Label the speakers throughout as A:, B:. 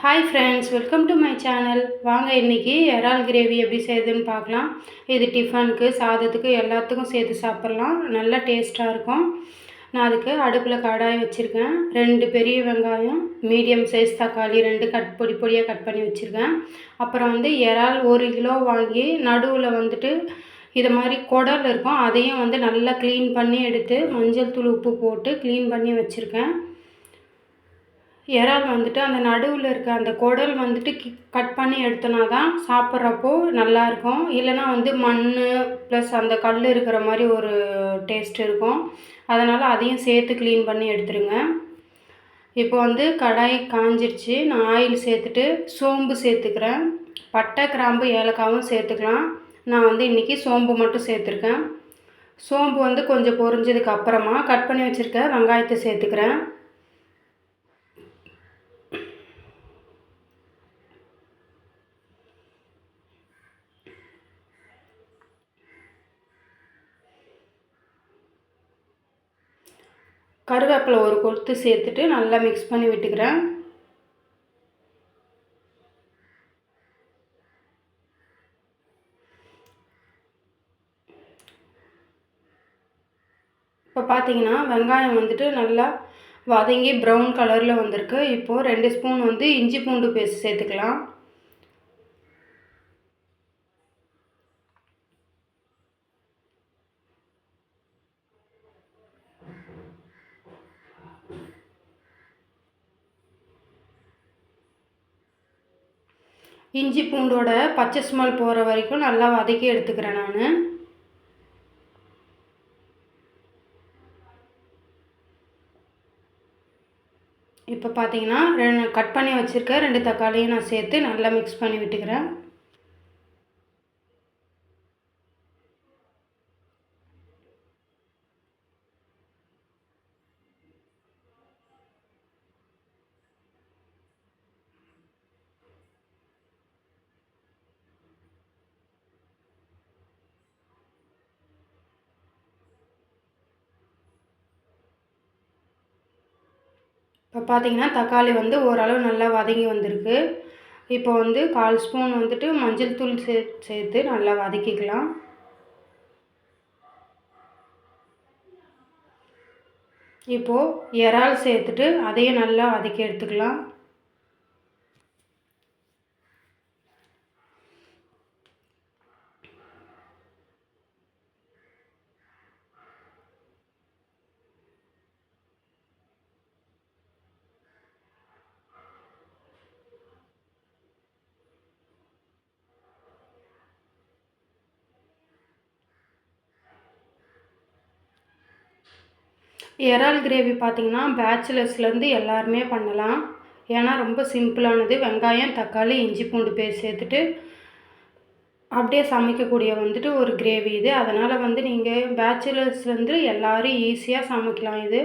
A: Hi friends welcome to my channel வாங்க இன்றைக்கி இறால் கிரேவி எப்படி செய்யுதுன்னு பார்க்கலாம். இது டிஃபனுக்கு சாதத்துக்கு எல்லாத்துக்கும் சேர்த்து சாப்பிட்லாம். நல்லா டேஸ்ட்டாக இருக்கும். நான் அதுக்கு அடுப்பில் கடாய் வச்சுருக்கேன். ரெண்டு பெரிய வெங்காயம் மீடியம் சைஸ் தக்காளி ரெண்டு கட் பொடி பொடியாக கட் பண்ணி வச்சுருக்கேன். அப்புறம் வந்து இறால் ஒரு கிலோ வாங்கி நடுவில் வந்துட்டு இது மாதிரி குடல் இருக்கும். அதையும் வந்து நல்லா க்ளீன் பண்ணி எடுத்து மஞ்சள் தூள் உப்பு போட்டு க்ளீன் பண்ணி வச்சுருக்கேன். இறால் வந்துட்டு அந்த நடுவில் இருக்க அந்த குடல் வந்துட்டு கி கட் பண்ணி எடுத்தோன்னா தான் சாப்பிட்றப்போ நல்லாயிருக்கும். இல்லைனா வந்து மண் ப்ளஸ் அந்த கல் இருக்கிற மாதிரி ஒரு டேஸ்ட் இருக்கும். அதனால் அதையும் சேர்த்து க்ளீன் பண்ணி எடுத்துருங்க. இப்போ வந்து கடாய் காஞ்சிருச்சு. நான் ஆயில் சேர்த்துட்டு சோம்பு சேர்த்துக்கிறேன். பட்டை கிராம்பு ஏலக்காவும் சேர்த்துக்கலாம். நான் வந்து இன்றைக்கி சோம்பு மட்டும் சேர்த்துருக்கேன். சோம்பு வந்து கொஞ்சம் பொரிஞ்சதுக்கு அப்புறமா கட் பண்ணி வச்சுருக்க வெங்காயத்தை சேர்த்துக்கிறேன். கருவேப்பிலை ஒரு கொத்து சேர்த்துட்டு நல்லா மிக்ஸ் பண்ணி விட்டுக்கிறேன். இப்போ பார்த்தீங்கன்னா வெங்காயம் வந்துட்டு நல்லா வதங்கி ப்ரௌன் கலரில் வந்திருக்கு. இப்போது ரெண்டு ஸ்பூன் வந்து இஞ்சி பூண்டு பேஸ்ட் சேர்த்துக்கலாம். இஞ்சி பூண்டோட பச்சை ஸ்மெல் போகிற வரைக்கும் நல்லா வதக்கி எடுத்துக்கிறேன் நான். இப்போ பார்த்தீங்கன்னா ரெண்டு கட் பண்ணி வச்சுருக்க ரெண்டு தக்காளியும் நான் சேர்த்து நல்லா மிக்ஸ் பண்ணி விட்டுக்கிறேன். இப்போ பார்த்தீங்கன்னா தக்காளி வந்து ஓரளவு நல்லா வதங்கி வந்திருக்கு. இப்போ வந்து கால் ஸ்பூன் வந்துட்டு மஞ்சள் தூள் சே சேர்த்து நல்லா வதக்கிக்கலாம். இப்போது இறால் சேர்த்துட்டு அதையும் நல்லா வதக்கி எடுத்துக்கலாம். இறால் கிரேவி பார்த்திங்கன்னா பேச்சுலர்ஸ்லேருந்து எல்லாருமே பண்ணலாம். ஏன்னா ரொம்ப சிம்பிளானது. வெங்காயம் தக்காளி இஞ்சி பூண்டு பேஸ்ட் சேர்த்துட்டு அப்படியே சமைக்கக்கூடிய வந்துட்டு ஒரு கிரேவி இது. அதனால் வந்து நீங்கள் பேச்சுலர்ஸ்லேருந்து எல்லோரும் ஈஸியாக சமைக்கலாம் இது.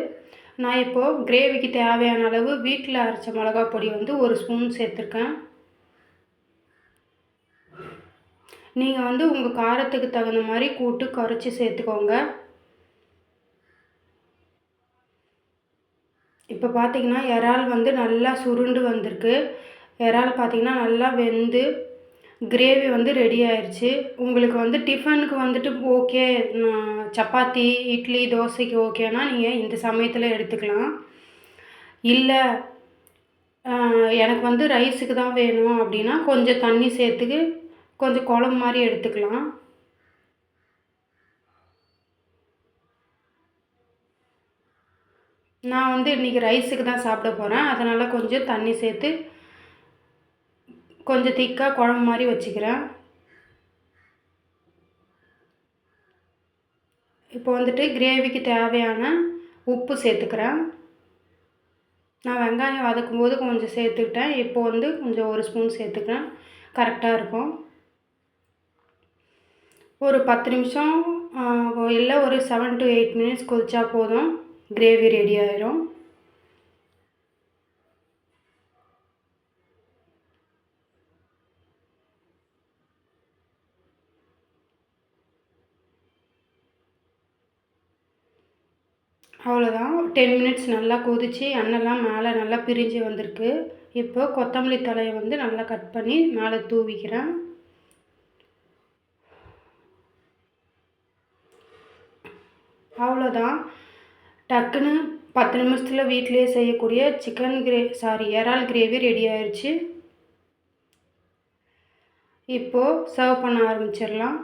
A: நான் இப்போது கிரேவிக்கு தேவையான அளவு வீட்டில் அரைச்ச மிளகா பொடி வந்து ஒரு ஸ்பூன் சேர்த்துருக்கேன். நீங்கள் வந்து உங்கள் காரத்துக்கு தகுந்த மாதிரி கூட்டு குறைச்சி சேர்த்துக்கோங்க. இப்போ பார்த்தீங்கன்னா இறால் வந்து நல்லா சுருண்டு வந்திருக்கு. இறால் பார்த்திங்கன்னா நல்லா வெந்து கிரேவி வந்து ரெடி ஆயிடுச்சு உங்களுக்கு வந்து டிஃபனுக்கு வந்துட்டு ஓகே சப்பாத்தி இட்லி தோசைக்கு ஓகேனா நீங்கள் இந்த சமயத்தில் எடுத்துக்கலாம். இல்லை எனக்கு வந்து ரைஸுக்கு தான் வேணும் அப்படின்னா கொஞ்சம் தண்ணி சேர்த்துக்கு கொஞ்சம் குழம்பு மாதிரி எடுத்துக்கலாம். நான் வந்து இன்றைக்கி ரைஸுக்கு தான் சாப்பிட போகிறேன் அதனால் கொஞ்சம் தண்ணி சேர்த்து கொஞ்சம் திக்காக குழம்பு மாதிரி வச்சுக்கிறேன். இப்போ வந்துட்டு கிரேவிக்கு தேவையான உப்பு சேர்த்துக்கிறேன். நான் வெங்காயம் வதக்கும் போது கொஞ்சம் சேர்த்துக்கிட்டேன். இப்போ வந்து கொஞ்சம் ஒரு ஸ்பூன் சேர்த்துக்கிறேன். கரெக்டாக இருக்கும். ஒரு பத்து நிமிஷம் இல்லை ஒரு செவன் டு எயிட் மினிட்ஸ் கொதிச்சா போதும். கிரேவி ரெடி ஆயிரும். அவ்வளோதான் டென் மினிட்ஸ் நல்லா கொதித்து எண்ணெய்லாம் மேலே நல்லா பிரிஞ்சு வந்திருக்கு. இப்போ கொத்தமல்லி தலையை வந்து நல்லா கட் பண்ணி மேலே தூவிக்கிறேன். அவ்வளோதான் டக்குன்னு பத்து நிமிஷத்தில் வீட்டிலேயே செய்யக்கூடிய சிக்கன் கிரே சாரி இறால் கிரேவி ரெடி ஆயிடுச்சு இப்போது சர்வ் பண்ண ஆரம்பிச்சிடலாம்.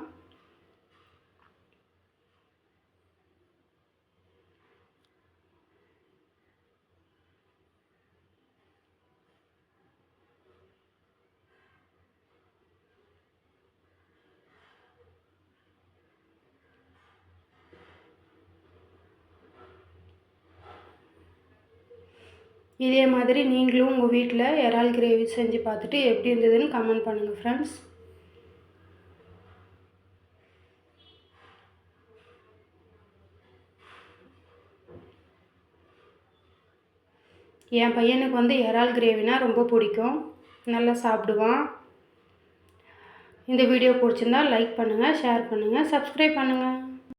A: இதே மாதிரி நீங்களும் உங்கள் வீட்டில் இறால் கிரேவி செஞ்சு பார்த்துட்டு எப்படி இருந்ததுன்னு கமெண்ட் பண்ணுங்கள் ஃப்ரெண்ட்ஸ் என் பையனுக்கு வந்து இறால் கிரேவினா ரொம்ப பிடிக்கும். நல்லா சாப்பிடுவான். இந்த வீடியோ பிடிச்சிருந்தா லைக் பண்ணுங்கள் ஷேர் பண்ணுங்கள் சப்ஸ்கிரைப் பண்ணுங்கள்